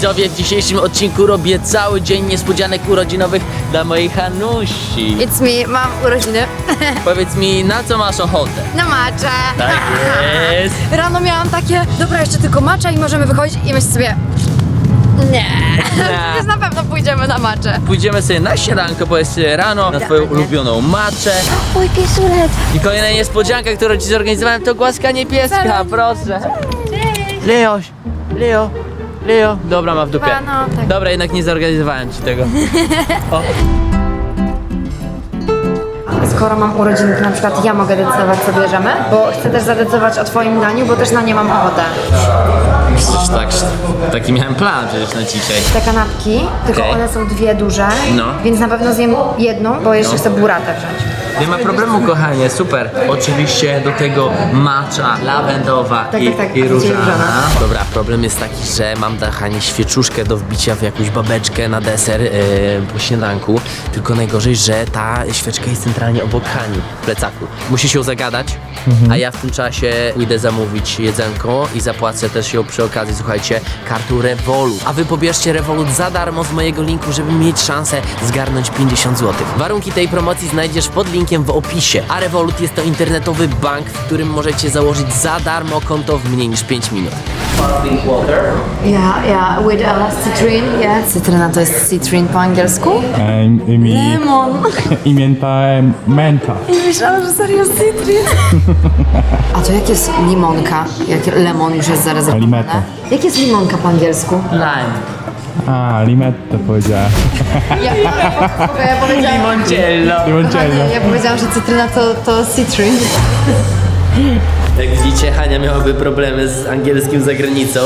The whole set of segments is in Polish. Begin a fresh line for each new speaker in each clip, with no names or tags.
Widzowie, w dzisiejszym odcinku robię cały dzień niespodzianek urodzinowych dla mojej Hanusi.
It's me, mam urodziny.
Powiedz mi, na co masz ochotę?
Na macza.
Tak jest.
Rano miałam takie, dobra, jeszcze tylko macza i możemy wychodzić i myślę sobie, nie, więc na pewno pójdziemy na maczę.
Pójdziemy sobie na śniadanko, bo jest rano, na twoją ulubioną maczę.
Mój piesulet.
I kolejna niespodzianka, którą ci zorganizowałem, to głaskanie pieska, proszę. Leoś, Leo, Leo. Dobra, ma w dupie.
Chyba, no, tak.
Dobra, jednak nie zorganizowałem ci tego. O.
Skoro mam urodziny, to na przykład ja mogę decydować, co bierzemy, bo chcę też zadecydować o twoim daniu, bo też na nie mam ochotę.
Przecież tak, taki miałem plan przecież na dzisiaj.
Te kanapki, tylko
Okej.
one są dwie duże,
No.
więc na pewno zjem jedną, bo jeszcze
No.
chcę buratę wziąć.
Nie ma problemu, kochanie, super. Oczywiście do tego macza, lawendowa
Tak,
i,
tak, tak,
i różana.
różana.
Dobra, problem jest taki, że mam dla Hani świeczuszkę do wbicia w jakąś babeczkę na deser yy, po śniadanku. Tylko najgorzej, że ta świeczka jest centralnie obok Hani w plecaku. Musi się zagadać, a ja w tym czasie pójdę zamówić jedzenko i zapłacę też ją przy okazji, słuchajcie, kartu Revolut. A wy pobierzcie Revolut za darmo z mojego linku, żeby mieć szansę zgarnąć 50 zł. Warunki tej promocji znajdziesz pod linkiem w opisie. A Revolut jest to internetowy bank, w którym możecie założyć za darmo konto w mniej niż 5 minut.
Ja, ja, with a citrin, yeah. Cytryna to jest citrin po angielsku?
E, i, mi,
Lemon.
I mięta e, menta.
Myślałam, że serio citrin. A to jak jest limonka? Jak lemon już jest zarezerwowane?
Limetto.
Jak jest limonka po angielsku?
Lime.
A, limetto powiedziała.
Ja, ja powiedziałam...
Limoncello.
Limoncello.
Ja powiedziałam, że cytryna to, to citrin.
Jak widzicie, Hania miałaby problemy z angielskim za granicą.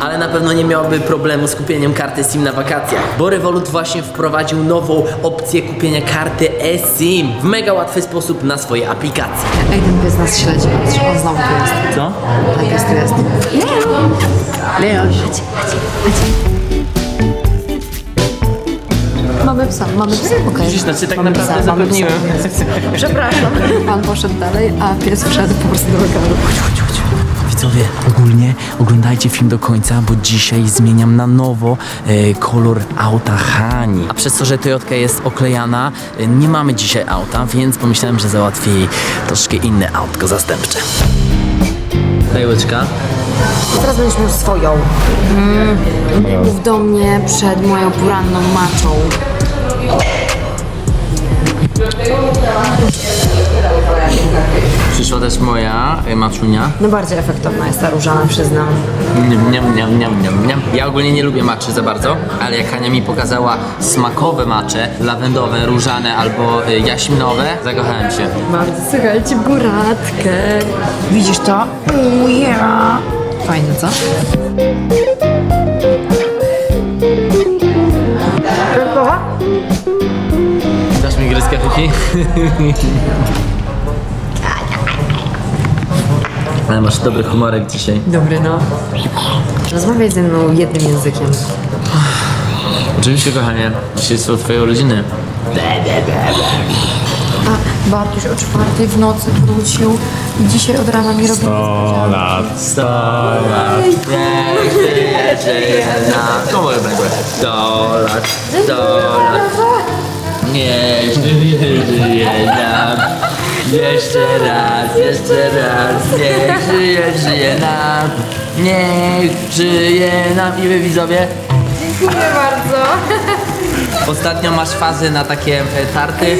Ale na pewno nie miałaby problemu z kupieniem karty SIM na wakacjach, bo Revolut właśnie wprowadził nową opcję kupienia karty eSIM w mega łatwy sposób na swoje aplikacje.
Ej, ten pies nas śledzi, patrz, on znowu tu jest.
Co?
Ten pies tu jest.
Leoś.
Mamy psa, mamy psa, okej.
Widzisz, znaczy tak
Mamy
naprawdę
psa, mamy
zapewniłem.
psa. Przepraszam. Pan poszedł dalej, a pies wszedł po prostu do lokalu.
Widzowie, ogólnie oglądajcie film do końca, bo dzisiaj zmieniam na nowo e, kolor auta Hani. A przez to, że Toyotka jest oklejana, e, nie mamy dzisiaj auta, więc pomyślałem, że załatwię jej troszkę inne autko zastępcze. Łyczka.
Teraz będziesz miał swoją. Mm. Mów do mnie przed moją poranną maczą.
Przyszła też moja e, maczunia.
No bardziej efektowna jest ta różana, przyznam.
Niam, niam, niam, niam, niam, niam. Ja ogólnie nie lubię maczy za bardzo, ale jak Hania mi pokazała smakowe macze, lawendowe, różane albo e, jaśminowe, zakochałem się.
Bardzo, słuchajcie, buratkę. Widzisz to? Oh yeah. Fajne, co?
Dasz mi gryskę, Fifi? Ale masz dobry humorek dzisiaj.
Dobry, no. Rozmawiaj ze mną jednym językiem.
Oczywiście, kochanie. Dzisiaj są twoje urodziny.
A Bartuś o czwartej w nocy wrócił i dzisiaj od rana mi robi
O, lat.
Sto lat, niech żyje, żyje nam. To moje będzie. Sto lat, sto lat. Niech żyje, żyje nam. Jeszcze raz, jeszcze raz. Niech żyje, żyje nam. Niech żyje nam. I wy widzowie?
Dziękuję bardzo.
Ostatnio masz fazy na takie e, tarty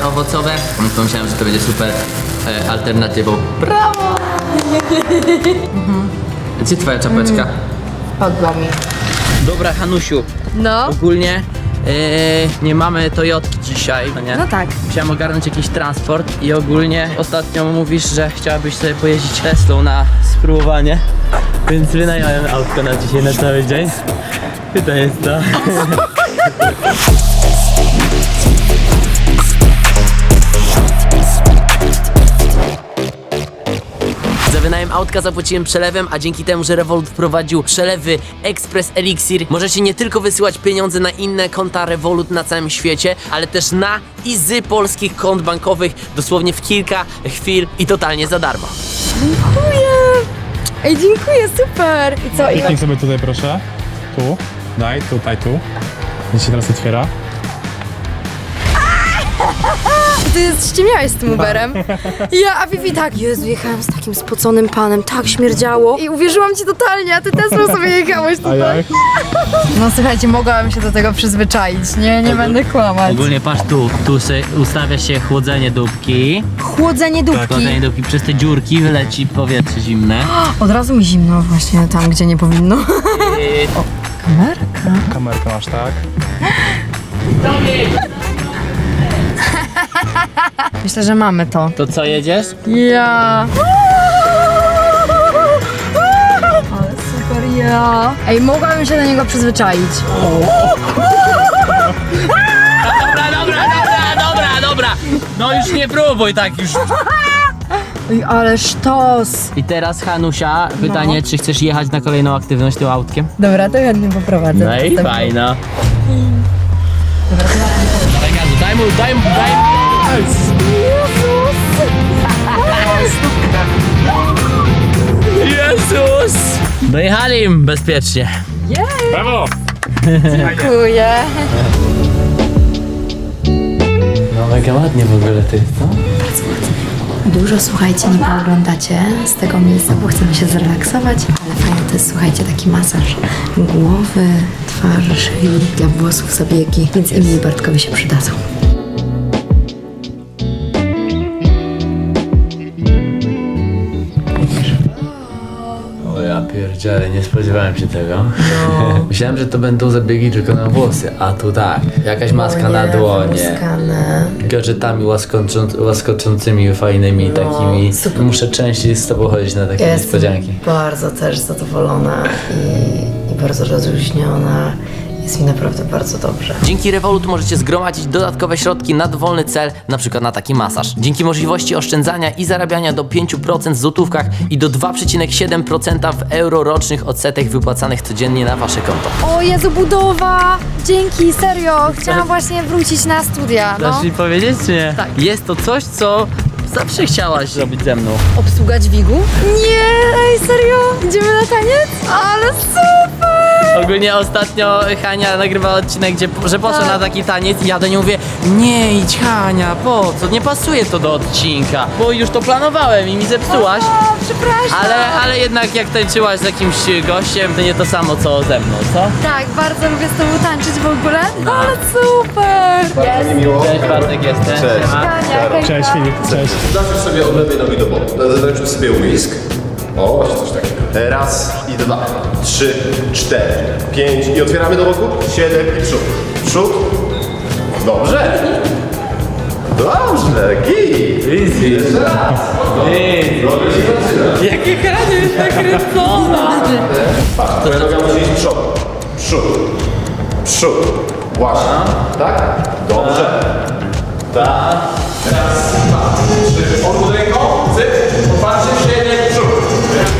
e, owocowe. No to myślałem, że to będzie super e, alternatywą. Brawo! Gdzie twoja czapeczka?
Padła mi.
Dobra, Hanusiu,
No.
ogólnie e, nie mamy Toyotki dzisiaj, no nie?
No tak.
Chciałem ogarnąć jakiś transport i ogólnie ostatnio mówisz, że chciałabyś sobie pojeździć Teslą na spróbowanie, więc wynająłem autko na dzisiaj na cały dzień. To jest to. Za wynajem autka zapłaciłem przelewem, a dzięki temu, że Revolut wprowadził przelewy Express Elixir, możecie nie tylko wysyłać pieniądze na inne konta Revolut na całym świecie, ale też na i z polskich kont bankowych dosłownie w kilka chwil i totalnie za darmo.
Ej, dziękuję, super! I co? I...
Kliknij sobie tutaj proszę. Tu. Daj, tutaj, tu. I się teraz otwiera.
Ty ściemiałeś z tym Uberem. Ja, a Vivi tak, Jezu, jechałem z takim spoconym panem, tak śmierdziało. I uwierzyłam ci totalnie, a ty Teslą sobie jechałeś
A
tutaj.
jak?
No słuchajcie, mogłabym się do tego przyzwyczaić, nie? Nie będę kłamać.
Ogólnie patrz tu, tu se ustawia się chłodzenie dóbki.
Chłodzenie dupki.
Chłodzenie dóbki przez te dziurki wyleci powietrze zimne.
Od razu mi zimno właśnie tam, gdzie nie powinno.
Yy,
Kamerka?
Kamerkę masz, tak?
Myślę, że mamy to.
to co jedziesz?
Ja. Ale super, ja. Ej, mogłabym się do niego przyzwyczaić.
Dobra, dobra, dobra, dobra, dobra. No już nie próbuj tak już.
Ale sztos.
I teraz Hanusia, pytanie, czy chcesz jechać na kolejną aktywność tym autkiem?
Dobra, to chętnie poprowadzę.
No i
Następną.
fajno. Daj gazu, daj mu, daj mu, daj mu. Jezus! Dojechali im bezpiecznie.
Brawo!
Dziękuję.
No mega ładnie w ogóle ty, co?
Dużo, słuchajcie, nie pooglądacie z tego miejsca, bo chcemy się zrelaksować, ale fajny to jest, słuchajcie, taki masaż głowy, twarzy, szyi, dla włosów zabiegi, więc i mi i Bartkowi się przydadzą.
Pierdziele, nie spodziewałem się tego. Myślałem, że to będą zabiegi tylko na włosy, a tu tak, jakaś maska na dłonie. Gadżetami łaskocząc, łaskoczącymi, fajnymi takimi.
super.
Muszę częściej z tobą chodzić na takie niespodzianki.
bardzo też zadowolona i, i bardzo rozluźniona. Jest mi naprawdę bardzo dobrze.
Dzięki Revolut możecie zgromadzić dodatkowe środki na dowolny cel, na przykład na taki masaż. Dzięki możliwości oszczędzania i zarabiania do 5% w złotówkach i do 2,7% w euro rocznych odsetek wypłacanych codziennie na wasze konto.
O Jezu, budowa! Dzięki, serio. Chciałam właśnie wrócić na studia. No.
Dasz mi powiedzieć, czy nie?
Tak.
Jest to coś, co zawsze chciałaś zrobić ze mną.
Obsługa dźwigu? Nie, ej, serio? Idziemy na taniec? Ale super!
Ogólnie ostatnio Hania nagrywała odcinek, gdzie, że poszła na taki taniec i ja do niej mówię Nie idź Hania, po co? Nie pasuje to do odcinka, bo już to planowałem i mi zepsułaś.
O, przepraszam.
Ale, ale jednak jak tańczyłaś z jakimś gościem, to nie to samo co ze mną, co?
Tak, bardzo lubię z tobą tańczyć w ogóle. Ale super! Jest.
Cześć Bartek jestem.
Cześć.
Siema.
Ania, hejka.
Cześć Filip, cześć.
Zawsze sobie od lewej nogi do boku. Zarzuć sobie whisk. O, właśnie coś takiego. Raz i dwa, trzy, cztery, pięć i otwieramy do boku. Siedem i przód. Przód. Dobrze. Dobrze, git. Easy. Jeszcze raz. Dobrze się zaczyna.
Jakie Hania jest nakręcona!
Patrz, twoja noga musi iść przód. Przód. Przód. Właśnie. Tak? Dobrze. Tak. Raz, dwa, trzy. Odwrót ręką. Cyk. Popatrzcie.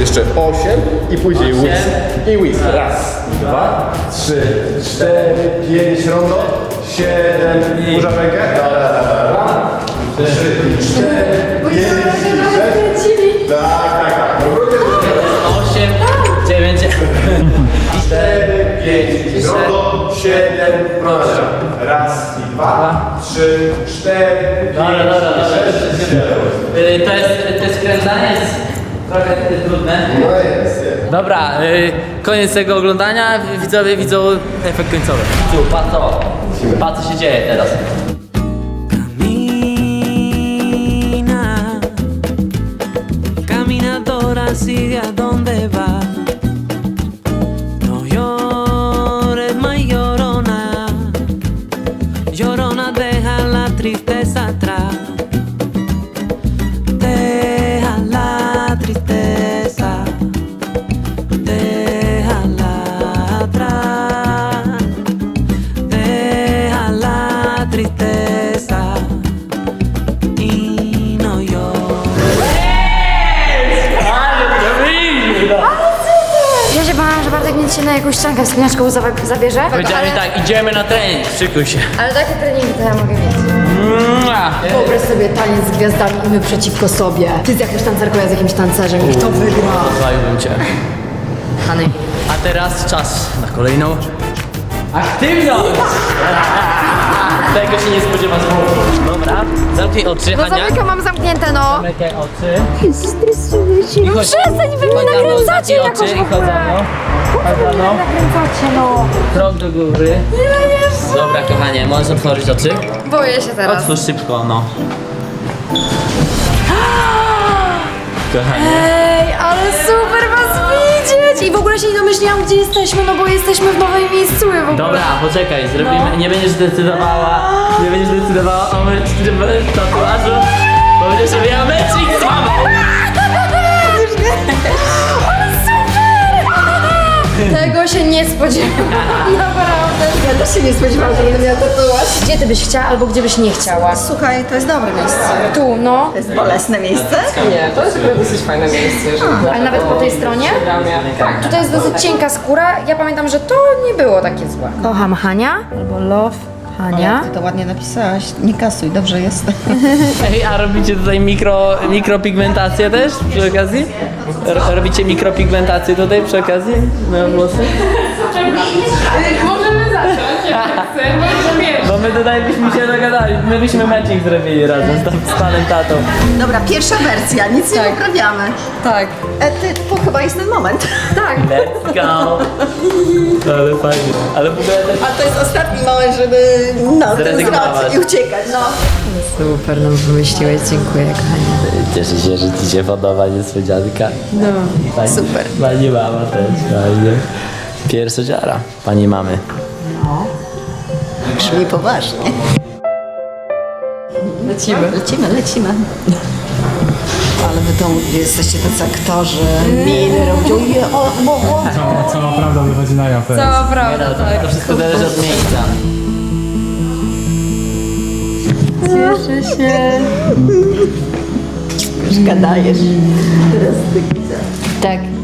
Jeszcze osiem i później whisk. I whisk. Raz, dwa, trzy, cztery, pięć, rondo, siedem. Burza rękę. Dobra. Trzy, cztery, pięć, sześć. Tak, tak, tak. Dobra.
8, 9,
Cztery, pięć, rondo, siedem, proszę. Raz i dwa, trzy, cztery, pięć,
dobra, dobra.
sześć, siedem.
Y, To jest, to jest skręcanie trochę trudne.
No jest, jest.
Dobra, y, koniec tego oglądania. Widzowie widzą efekt końcowy. Tu, patrz to. Patrz co się dzieje teraz.
Camina, caminadora, sigue a donde va.
Jakąś ściankę wspinaczką zabierze.
Powiedziała mi tak, idziemy na trening, szykuj się.
Ale takie treningi to ja mogę mieć.
Mua.
Wyobraź sobie taniec z gwiazdami i my przeciwko sobie. Ty z jakąś tancerką, ja z jakimś tancerzem i kto wygra?
Zająłbym cię.
Hany.
A teraz czas na kolejną aktywność! Tego się nie spodziewa znowu. Dobra, zamknij oczy,
No
Hania.
zamykam, mam zamknięte, no.
Zamykaj oczy.
Stresuję się. No
chodź-
przestań, wy mnie
chodź za mną,
nakręcacie
zamknij
jakoś
oczy i
w
chodź za
ogóle.
mną. Za mną.
Nakręcacie, no.
Krok do góry. Dobra, kochanie, możesz otworzyć oczy?
Boję się teraz.
Otwórz szybko, no. Kochanie.
Ej, ale super was widzieć! I w ogóle się nie domyśliłam, gdzie jesteśmy, no bo jesteśmy w nowej miejscowie w ogóle.
Dobra, poczekaj, zrobimy, nie będziesz decydowała, nie będziesz decydowała o mecz tatuażu, bo będziesz robiła mecznik z mamą.
Tego się nie spodziewałam. Naprawdę. Ja też się nie spodziewałam, że będę miała tatuaż. Gdzie ty byś chciała albo gdzie byś nie chciała?
Słuchaj, to jest dobre miejsce.
Tu, no.
To jest bolesne miejsce.
Nie, to jest dosyć fajne miejsce, jeżeli
Ale nawet po tej stronie?
Tak.
Tutaj jest dosyć cienka skóra. Ja pamiętam, że to nie było takie złe. Kocham Hania albo love Hania.
Ty to ładnie napisałaś. Nie kasuj, dobrze jest.
Ej, a robicie tutaj mikro, mikropigmentację też przy okazji? Ro, robicie mikropigmentację tutaj przy okazji na włosy?
Możemy zacząć, jak wiesz.
Bo my tutaj byśmy się dogadali, my byśmy mecznik zrobili razem z, tam- z panem tatą.
Dobra, pierwsza wersja, nic nie poprawiamy.
Tak.
E, ty, to chyba jest ten moment.
Tak.
Let's go! Ale fajnie, ale w ogóle też...
A to jest ostatni moment, żeby no, ten
Zrezygnować.
zwrot i uciekać. No.
Super nam wymyśliłeś, dziękuję kochanie.
Cieszę się, że ci się podoba niespodzianka.
No.
Fajnie.
Super.
Pani mama też, fajnie. Piersodziara, pani mamy.
Brzmi poważnie.
Lecimy.
Lecimy, lecimy. Ale wy to jesteście tacy aktorzy. Miny robią. Je, o, o, o.
Co, co naprawdę wychodzi na jaw teraz.
To prawda, tak.
To wszystko zależy od miejsca.
Cieszę się.
Już gadajesz. Teraz ty.
Tak.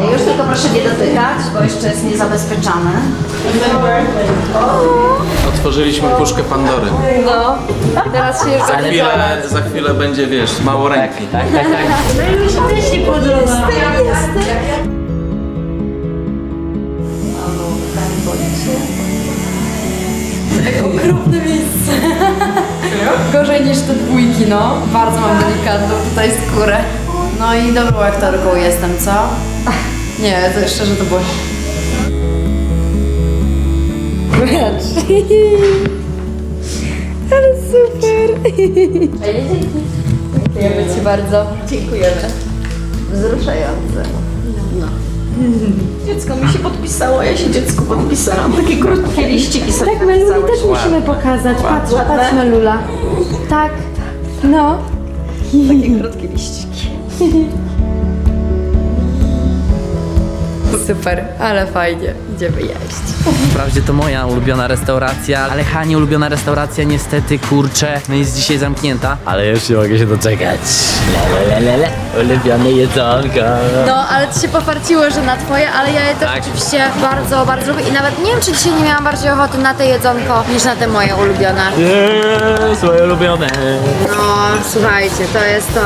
Ej, Już tylko proszę nie dotykać, bo jeszcze jest niezabezpieczane.
Otworzyliśmy puszkę Pandory.
No. Teraz się
Za chwilę, za chwilę będzie, wiesz, mało ręki.
Tak, tak, tak.
Okropne miejsce. Gorzej niż te dwójki, no. Bardzo mam delikatną tutaj skórę. No i dobrą aktorką jestem, co? Nie, to szczerze to było... Patrz. Ale super. Dziękujemy Ci bardzo.
Dziękujemy. Wzruszające. No. Dziecko mi się podpisało, ja się dziecku podpisałam. Takie krótkie liściki sobie
Tak, Meluli też musimy pokazać. Patrz,
Ładne?
patrz Melula. Tak, no.
Takie krótkie liściki.
Super, ale fajnie. Idziemy jeść.
Wprawdzie to moja ulubiona restauracja, ale Hani ulubiona restauracja niestety, kurczę, no jest dzisiaj zamknięta. Ale już nie mogę się doczekać. Le, le, le, le, le. Ulubione jedzonko.
No, ale ci się pofarciło, że na twoje, ale ja je też
Tak.
oczywiście bardzo, bardzo lubię i nawet nie wiem, czy dzisiaj nie miałam bardziej ochoty na te jedzonko niż na te moje ulubione.
Eee, swoje ulubione.
No, słuchajcie, to jest to.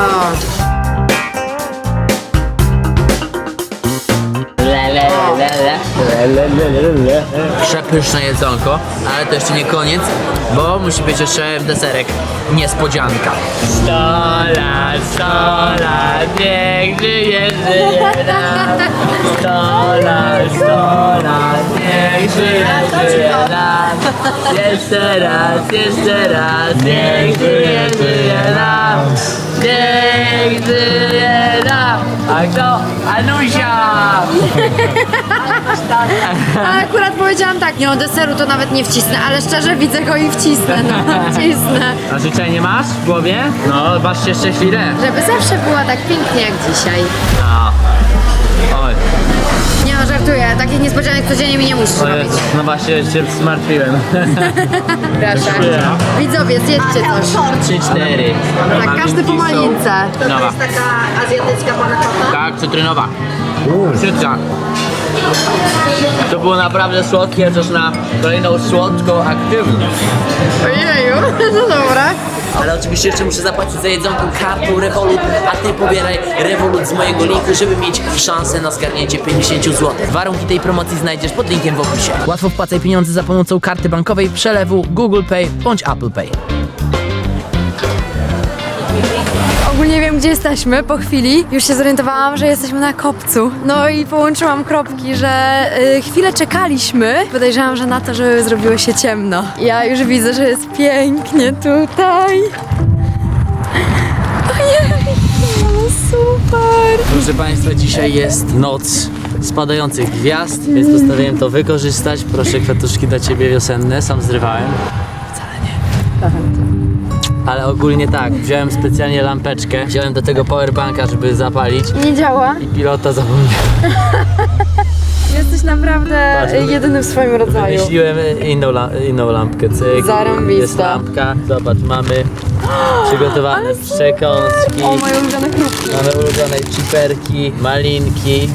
Przepyszne jedzonko, ale to jeszcze nie koniec, bo musi być jeszcze deserek. Niespodzianka. Sto lat, sto lat, niech żyje, żyje nam. Sto lat, sto lat, niech żyje, żyje nam. Jeszcze raz, jeszcze raz, niech żyje, żyje nam. Nam. A kto? Anusia!
A akurat powiedziałam tak, nie o deseru to nawet nie wcisnę, ale szczerze widzę go i wcisnę, no, wcisnę.
A życzenie masz w głowie? No, baczcie jeszcze chwilę.
Żeby zawsze była tak pięknie jak dzisiaj.
A. Oj,
no, żartuję, takich niespodzianek codziennie mi nie musisz
o
robić.
No właśnie się zmartwiłem.
Proszę. Widzowie, zjedzcie coś.
Trzy, cztery.
Tak, każdy po malince.
To jest taka azjatycka panna cotta.
Tak, cytrynowa. Cytra.
To było naprawdę słodkie, czas na kolejną słodką aktywność.
Ojeju, no dobra.
Ale oczywiście jeszcze muszę zapłacić za jedzonko kartą Revolut, a ty pobieraj Revolut z mojego linku, żeby mieć szansę na zgarnięcie 50 zł. Warunki tej promocji znajdziesz pod linkiem w opisie. Łatwo wpłacaj pieniądze za pomocą karty bankowej, przelewu, Google Pay bądź Apple Pay.
Ogólnie wiem, gdzie jesteśmy po chwili. Już się zorientowałam, że jesteśmy na kopcu. No i połączyłam kropki, że y, chwilę czekaliśmy. Podejrzewam, że na to, żeby zrobiło się ciemno. Ja już widzę, że jest pięknie tutaj. Ojej, ale super.
Proszę Państwa, dzisiaj jest noc spadających gwiazd, więc postanowiłem to wykorzystać. Proszę, kwiatuszki dla Ciebie wiosenne, sam zrywałem. Wcale nie. Ale ogólnie tak, wziąłem specjalnie lampeczkę, wziąłem do tego powerbanka, żeby zapalić
Nie działa.
i pilota zapomniałem.
Jesteś naprawdę
Patrz,
jedyny w swoim rodzaju.
Wymyśliłem inną, la- inną lampkę, cyk.
Zarąbista.
Jest lampka, zobacz, mamy przygotowane przekąski,
O, moje ulubione kropki.
mamy ulubione ciperki, malinki,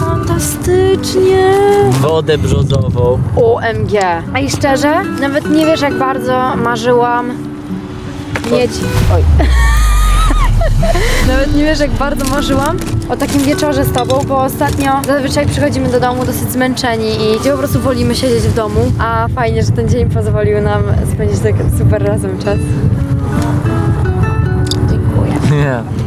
Fantastycznie.
wodę brzozową.
OMG. A i szczerze, nawet nie wiesz jak bardzo marzyłam mieć... Oj. Nawet nie wiesz jak bardzo marzyłam o takim wieczorze z tobą, bo ostatnio zazwyczaj przychodzimy do domu dosyć zmęczeni i gdzie po prostu wolimy siedzieć w domu, a fajnie, że ten dzień pozwolił nam spędzić tak super razem czas. Dziękuję.
Nie.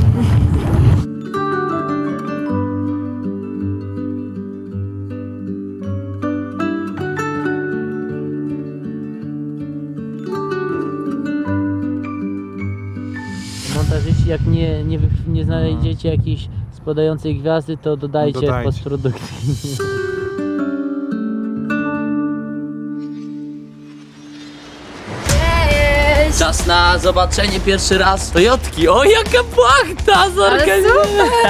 Nie, znajdziecie jakiejś spadającej gwiazdy, to dodajcie,
Dodajcie.
postprodukcji. Czas na zobaczenie pierwszy raz Toyotki. O, jaka płachta!
Ale
Zorganiz-
super!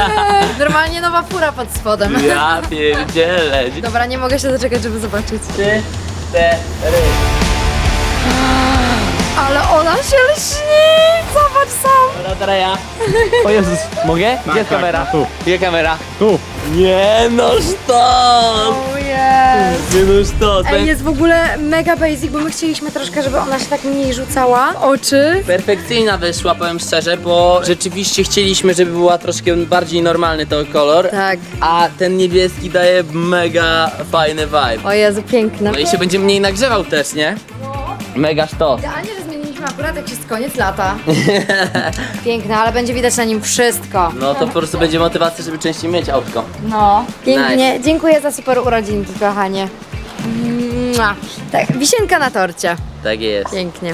Normalnie nowa fura pod spodem.
Ja pierdzielę.
Dobra, nie mogę się doczekać, żeby zobaczyć.
Trzy, cztery.
Ale ona się lśni! Zobacz sam!
Dobra, ja. O Jezus, mogę? Gdzie jest
tak,
kamera?
tu.
Gdzie kamera?
Tu!
Nie no sztos!
Ojej!
Nie no sztos!
Ej, jest w ogóle mega basic, bo my chcieliśmy troszkę, żeby ona się tak mniej rzucała. Oczy.
Perfekcyjna wyszła, powiem szczerze, bo rzeczywiście chcieliśmy, żeby była troszkę bardziej normalny to kolor.
Tak.
A ten niebieski daje mega fajny vibe.
O Jezu, piękna.
No i się będzie mniej nagrzewał też, nie? Mega sztos.
Idealnie, zmieniliśmy akurat jak jest koniec lata. Piękna, ale będzie widać na nim wszystko.
No to po prostu będzie motywacja, żeby częściej mieć autko.
No. Pięknie. Dziękuję za super urodzinki, kochanie. Mua. Tak, wisienka na torcie.
Tak jest.
Pięknie.